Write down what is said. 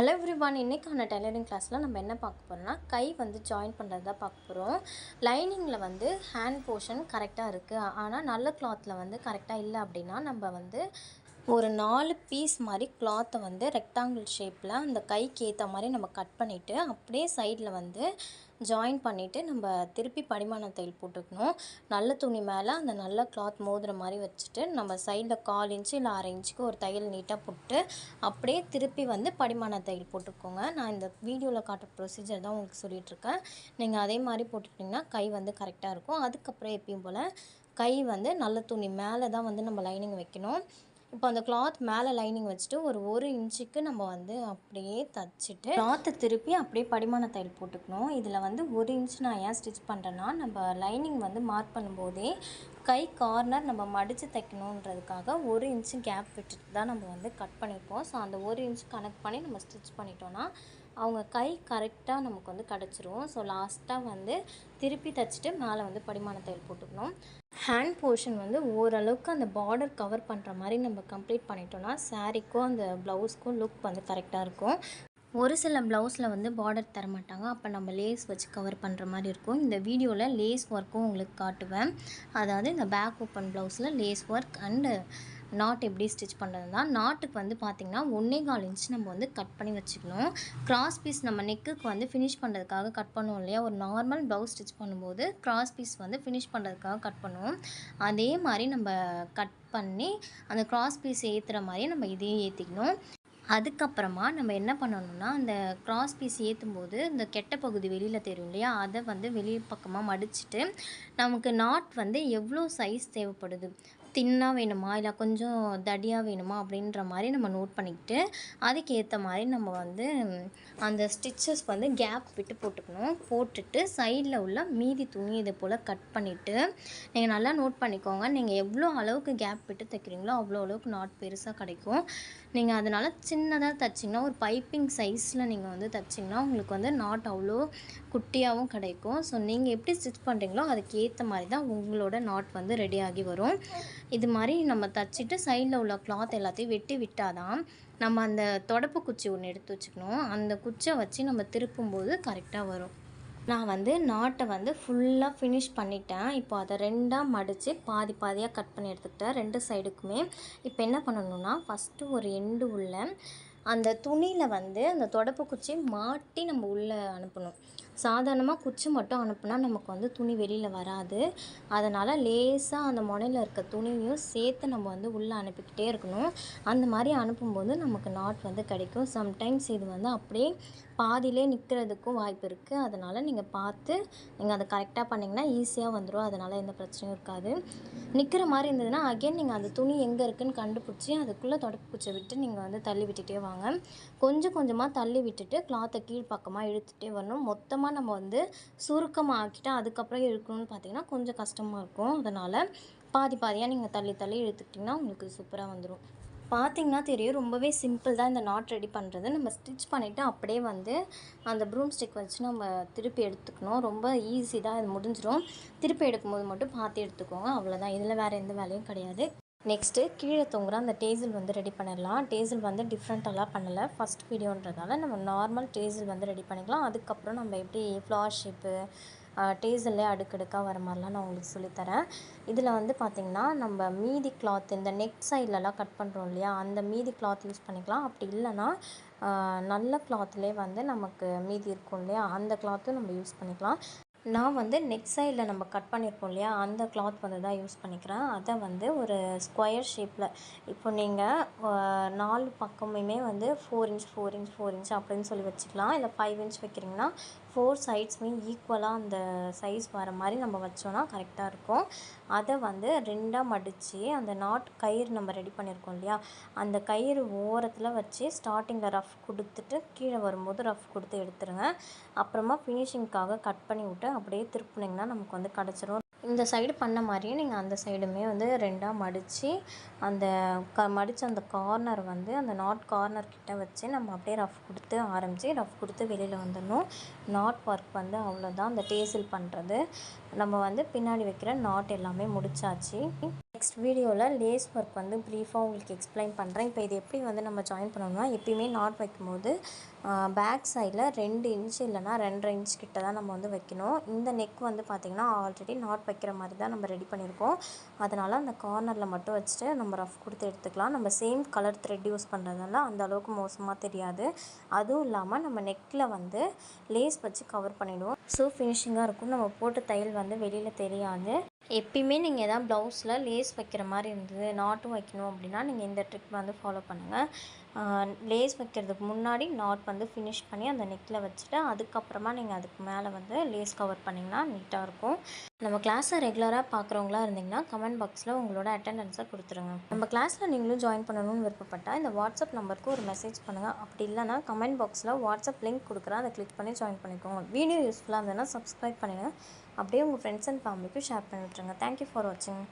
Hello everyone இன்றைக்கான tailoring கிளாஸில் நம்ம என்ன பார்க்க போகிறோம்னா கை வந்து ஜாயின் பண்ணுறது தான் பார்க்க போகிறோம் லைனிங்கில் வந்து ஹேண்ட் போர்ஷன் கரெக்டாக இருக்குது ஆனால் நல்ல கிளாத்தில் வந்து கரெக்டாக இல்லை அப்படின்னா நம்ம வந்து ஒரு நாலு பீஸ் மாதிரி கிளாத்தை வந்து ரெக்டாங்கிள் ஷேப்பில் அந்த கைக்கு ஏற்ற மாதிரி நம்ம கட் பண்ணிவிட்டு அப்படியே சைடில் வந்து ஜாயின் பண்ணிவிட்டு நம்ம திருப்பி படிமான தையல் போட்டுக்கணும். நல்ல துணி மேலே அந்த நல்ல கிளாத் மோதுகிற மாதிரி வச்சுட்டு நம்ம சைடில் கால் இன்ச்சு இல்லை அரை இன்ச்சுக்கு ஒரு தையல் நீட்டாக போட்டு அப்படியே திருப்பி வந்து படிமான தையல் போட்டுக்கோங்க. நான் இந்த வீடியோவில் காட்டுற ப்ரொசீஜர் தான் உங்களுக்கு சொல்லிகிட்ருக்கேன் நீங்கள் அதே மாதிரி போட்டுக்கிட்டிங்கன்னா கை வந்து கரெக்டாக இருக்கும். அதுக்கப்புறம் எப்பயும் போல் கை வந்து நல்ல துணி மேலே தான் வந்து நம்ம லைனிங் வைக்கணும். இப்போ அந்த கிளாத் மேலே லைனிங் வச்சுட்டு ஒரு ஒரு இன்ச்சுக்கு நம்ம வந்து அப்படியே தச்சுட்டு கிளாத்தை திருப்பி அப்படியே படிமான தையல் போட்டுக்கணும். இதில் வந்து ஒரு இன்ச் நான் ஏன் ஸ்டிச் பண்ணுறேன்னா நம்ம லைனிங் வந்து மார்க் பண்ணும்போதே கை கார்னர் நம்ம மடித்து தைக்கணுன்றதுக்காக ஒரு இன்ச்சு கேப் விட்டுட்டு தான் நம்ம வந்து கட் பண்ணியிருப்போம் ஸோ அந்த ஒரு இன்ச் கனெக்ட் பண்ணி நம்ம ஸ்டிச் பண்ணிட்டோன்னா அவங்க கை கரெக்டாக நமக்கு வந்து கிடச்சிரும். ஸோ லாஸ்ட்டாக வந்து திருப்பி தைச்சிட்டு மேலே வந்து படிமான தையல் போட்டுக்கணும். ஹேண்ட் போர்ஷன் வந்து ஓரளவுக்கு அந்த பார்டர் கவர் பண்ணுற மாதிரி நம்ம கம்ப்ளீட் பண்ணிட்டோம்னா சாரீக்கும் அந்த ப்ளவுஸ்க்கும் லுக் வந்து கரெக்டாக இருக்கும். ஒரு சில ப்ளவுஸில் வந்து பார்டர் தர மாட்டாங்க அப்போ நம்ம லேஸ் வச்சு கவர் பண்ணுற மாதிரி இருக்கும். இந்த வீடியோவில் லேஸ் ஒர்க்கும் உங்களுக்கு காட்டுவேன். அதாவது இந்த பேக் ஓப்பன் ப்ளவுஸில் லேஸ் ஒர்க் அண்டு நாட் எப்படி ஸ்டிச் பண்ணுறதுனா நாட்டுக்கு வந்து பார்த்திங்கன்னா ஒன்றே கால் இன்ச் நம்ம வந்து கட் பண்ணி வச்சுக்கணும். கிராஸ் பீஸ் நம்ம நெக்குக்கு வந்து ஃபினிஷ் பண்ணுறதுக்காக கட் பண்ணுவோம் இல்லையா? ஒரு நார்மல் ப்ளவுஸ் ஸ்டிச் பண்ணும்போது கிராஸ் பீஸ் வந்து ஃபினிஷ் பண்ணுறதுக்காக கட் பண்ணுவோம். அதே மாதிரி நம்ம கட் பண்ணி அந்த கிராஸ் பீஸ் ஏற்றுற மாதிரி நம்ம இதையும் ஏற்றிக்கணும் அதுக்கப்புறமா நம்ம என்ன பண்ணணும்னா அந்த கிராஸ் பீஸ் ஏற்றும் போது இந்த கெட்ட பகுதி வெளியில் தெரியும் இல்லையா? அதை வந்து வெளி பக்கமாக மடிச்சுட்டு நமக்கு நாட் வந்து எவ்வளோ சைஸ் தேவைப்படுது? தின்னாக வேணுமா? இல்லை கொஞ்சம் தடியாக வேணுமா? அப்படின்ற மாதிரி நம்ம நோட் பண்ணிக்கிட்டு அதுக்கேற்ற மாதிரி நம்ம வந்து அந்த ஸ்டிச்சஸ் வந்து கேப் விட்டு போட்டுக்கணும். போட்டுட்டு சைடில் உள்ள மீதி துணி இது போல் கட் பண்ணிவிட்டு நீங்கள் நல்லா நோட் பண்ணிக்கோங்க. நீங்கள் எவ்வளோ அளவுக்கு கேப் விட்டு தைக்கிறீங்களோ அவ்வளோ அளவுக்கு நாட் பெருசாக கிடைக்கும். நீங்கள் அதனால் சின்னதாக தைச்சிங்கன்னா ஒரு பைப்பிங் சைஸில் நீங்கள் வந்து தைச்சிங்கன்னா உங்களுக்கு வந்து நாட் அவ்வளோ குட்டியாகவும் கிடைக்கும். ஸோ நீங்கள் எப்படி ஸ்டிச் பண்ணுறீங்களோ அதுக்கேற்ற மாதிரி தான் உங்களோட நாட் வந்து ரெடி ஆகி வரும். இது மாதிரி நம்ம தச்சுட்டு சைடில் உள்ள கிளாத் எல்லாத்தையும் வெட்டி விட்டால் தான் நம்ம அந்த தொடப்பு குச்சி ஒன்று எடுத்து வச்சுக்கணும். அந்த குச்சை வச்சு நம்ம திருப்பும்போது கரெக்டாக வரும். நான் வந்து நாட்டை வந்து ஃபுல்லாக ஃபினிஷ் பண்ணிட்டேன். இப்போ அதை ரெண்டாக மடித்து பாதி பாதியாக கட் பண்ணி எடுத்துக்கிட்டேன். ரெண்டு சைடுக்குமே இப்போ என்ன பண்ணணும்னா ஃபஸ்ட்டு ஒரு எண்டு உள்ள அந்த துணியில் வந்து அந்த தொடப்பு குச்சி மாட்டி நம்ம உள்ளே அனுப்பணும். சாதாரணமாக குச்சி மட்டும் அனுப்புனா நமக்கு வந்து துணி வெளியில் வராது. அதனால் லேசாக அந்த முனையில் இருக்க துணியும் சேர்த்து நம்ம வந்து உள்ளே அனுப்பிக்கிட்டே இருக்கணும். அந்த மாதிரி அனுப்பும்போது நமக்கு நாட் வந்து கிடைக்கும். சம்டைம்ஸ் இது வந்து அப்படியே பாதியிலே நிற்கிறதுக்கும் வாய்ப்பு இருக்குது அதனால் நீங்கள் பார்த்து நீங்கள் அதை கரெக்டாக பண்ணிங்கன்னா ஈஸியாக வந்துடும் அதனால் எந்த பிரச்சனையும் இருக்காது. நிற்கிற மாதிரி இருந்ததுன்னா அகைன் நீங்கள் அந்த துணி எங்கே இருக்குதுன்னு கண்டுபிடிச்சி அதுக்குள்ளே தொடப்பு குச்சை விட்டு நீங்கள் வந்து தள்ளி விட்டுட்டே வாங்க. கொஞ்சம் கொஞ்சமாக தள்ளி விட்டுட்டு கிளாத்தை கீழ்ப்பக்கமாக இழுத்துகிட்டே வரணும். மொத்தமாக நம்ம வந்து சுருக்கமாக ஆக்கிட்டு அதுக்கப்புறம் இழுக்கணும்னு பார்த்தீங்கன்னா கொஞ்சம் கஷ்டமாக இருக்கும். அதனால் பாதி பாதியாக நீங்கள் தள்ளி தள்ளி இழுத்துக்கிட்டிங்கன்னா உங்களுக்கு சூப்பராக வந்துடும் பார்த்திங்கன்னா தெரியும் ரொம்பவே சிம்பிள் தான் இந்த நாட் ரெடி பண்ணுறது நம்ம ஸ்டிச் பண்ணிவிட்டு அப்படியே வந்து அந்த ப்ரூம் ஸ்டிக் வச்சு நம்ம திருப்பி எடுத்துக்கணும். ரொம்ப ஈஸி தான் இது முடிஞ்சிடும் திருப்பி எடுக்கும்போது மட்டும் பார்த்து எடுத்துக்கோங்க. அவ்வளோதான் இதில் வேறு எந்த வேலையும் கிடையாது. நெக்ஸ்ட்டு கீழே தொங்குற அந்த டேசில் வந்து ரெடி பண்ணிடலாம். டேசில் வந்து டிஃப்ரெண்ட்டெல்லாம் பண்ணலை. ஃபஸ்ட் வீடியோன்றதால நம்ம நார்மல் டேசில் வந்து ரெடி பண்ணிக்கலாம். அதுக்கப்புறம் நம்ம எப்படி ஃப்ளார் ஷேப்பு டேசல்லே அடுக்கடுக்காக வர மாதிரிலாம் நான் உங்களுக்கு சொல்லித்தரேன் இதில் வந்து பார்த்திங்கன்னா நம்ம மீதி கிளாத் இந்த நெக் சைட்லலாம் கட் பண்ணுறோம் இல்லையா? அந்த மீதி கிளாத் யூஸ் பண்ணிக்கலாம். அப்படி இல்லைன்னா நல்ல கிளாத்லேயே வந்து நமக்கு மீதி இருக்கும் இல்லையா? அந்த கிளாத்தும் நம்ம யூஸ் பண்ணிக்கலாம். நான் வந்து நெக் சைடில் நம்ம கட் பண்ணியிருப்போம் இல்லையா? அந்த கிளாத் வந்து தான் யூஸ் பண்ணிக்கிறேன். அதை வந்து ஒரு ஸ்கொயர் ஷேப்பில் இப்போ நீங்கள் நாலு பக்கமுமே வந்து four inch four inch four inch அப்படின்னு சொல்லி வச்சுக்கலாம். இல்லை ஃபைவ் இன்ச் வைக்கிறீங்கன்னா ஃபோர் சைட்ஸுமே ஈக்குவலாக அந்த சைஸ் வர மாதிரி நம்ம வச்சோன்னா கரெக்டாக இருக்கும். அதை வந்து ரெண்டாக மடித்து அந்த நாட் கயிறு நம்ம ரெடி பண்ணியிருக்கோம் இல்லையா? அந்த கயிறு ஓரத்தில் வச்சு ஸ்டார்டிங்கில் ரஃப் கொடுத்துட்டு கீழே வரும்போது ரஃப் கொடுத்து எடுத்துருங்க. அப்புறமா ஃபினிஷிங்க்காக கட் பண்ணி விட்டு அப்படியே திருப்புனிங்கன்னா நமக்கு வந்து கிடச்சிரும். இந்த சைடு பண்ண மாதிரியே நீங்கள் அந்த சைடுமே வந்து ரெண்டாக மடித்து அந்த க மடித்த அந்த கார்னர் வந்து அந்த நாட் கார்னர் கிட்ட வச்சு நம்ம அப்படியே ரஃப் கொடுத்து ஆரம்பித்து ரஃப் கொடுத்து வெளியில் வந்துடணும். நாட் ஒர்க் வந்து அவ்வளோதான் அந்த டேசில் பண்ணுறது நம்ம வந்து பின்னாடி வைக்கிற நாட் எல்லாமே முடிச்சாச்சு. நெக்ஸ்ட் வீடியோவில் லேஸ் ஒர்க் வந்து ப்ரீஃபாக உங்களுக்கு எக்ஸ்பிளைன் பண்ணுறேன் இப்போ இது எப்படி வந்து நம்ம ஜாயின் பண்ணணும்னா எப்பயுமே நாட் வைக்கும்போது பேக் சைடில் ரெண்டு இன்ச் இல்லைனா ரெண்டரை இன்ச் கிட்ட தான் நம்ம வந்து வைக்கணும். இந்த நெக் வந்து பார்த்திங்கன்னா ஆல்ரெடி நாட் வைக்கிற மாதிரி தான் நம்ம ரெடி பண்ணியிருக்கோம். அதனால் அந்த கார்னரில் மட்டும் வச்சுட்டு நம்ம ரஃப் கொடுத்து எடுத்துக்கலாம். நம்ம சேம் கலர் த்ரெட் யூஸ் பண்ணுறதுனால அந்த அளவுக்கு மோசமாக தெரியாது. அதுவும் இல்லாமல் நம்ம நெக்கில் வந்து லேஸ் வச்சு கவர் பண்ணிவிடுவோம் ஸோ ஃபினிஷிங்காக இருக்கும். நம்ம போட்ட தையல் வந்து வெளியில் தெரியாது. எப்பயுமே நீங்கள் எதாவது ப்ளவுஸில் லேஸ் வைக்கிற மாதிரி இருந்தது நாட்டும் வைக்கணும் அப்படின்னா நீங்கள் இந்த ட்ரிக் வந்து ஃபாலோ பண்ணுங்கள் லேஸ் வைக்கிறதுக்கு முன்னாடி நாட் வந்து ஃபினிஷ் பண்ணி அந்த நெக்கில் வச்சுட்டு அதுக்கப்புறமா நீங்கள் அதுக்கு மேலே வந்து லேஸ் கவர் பண்ணிங்கன்னா நீட்டாக இருக்கும். நம்ம கிளாஸை ரெகுலராக பார்க்குறவங்களா இருந்தீங்கன்னா கமெண்ட் பாக்ஸில் உங்களோட அட்டெண்டன்ஸை கொடுத்துருங்க. நம்ம கிளாஸில் நீங்களும் ஜாயின் பண்ணணும்னு விருப்பப்பட்டால் இந்த வாட்ஸ்அப் நம்பருக்கு ஒரு மெசேஜ் பண்ணுங்கள் அப்படி இல்லைனா கமெண்ட் பாக்ஸில் வாட்ஸ்அப் லிங்க் கொடுக்குறேன். அதை கிளிக் பண்ணி ஜாயின் பண்ணிக்கோங்க. வீடியோ யூஸ்ஃபுல்லாக இருந்ததுன்னா சப்ஸ்கிரைப் பண்ணிடுங்க. அப்படியே உங்கள் ஃப்ரெண்ட்ஸ் அண்ட் ஃபேமிலிக்கும் ஷேர் பண்ணி விட்டுருங்க தேங்க்யூ ஃபார் வாட்சிங்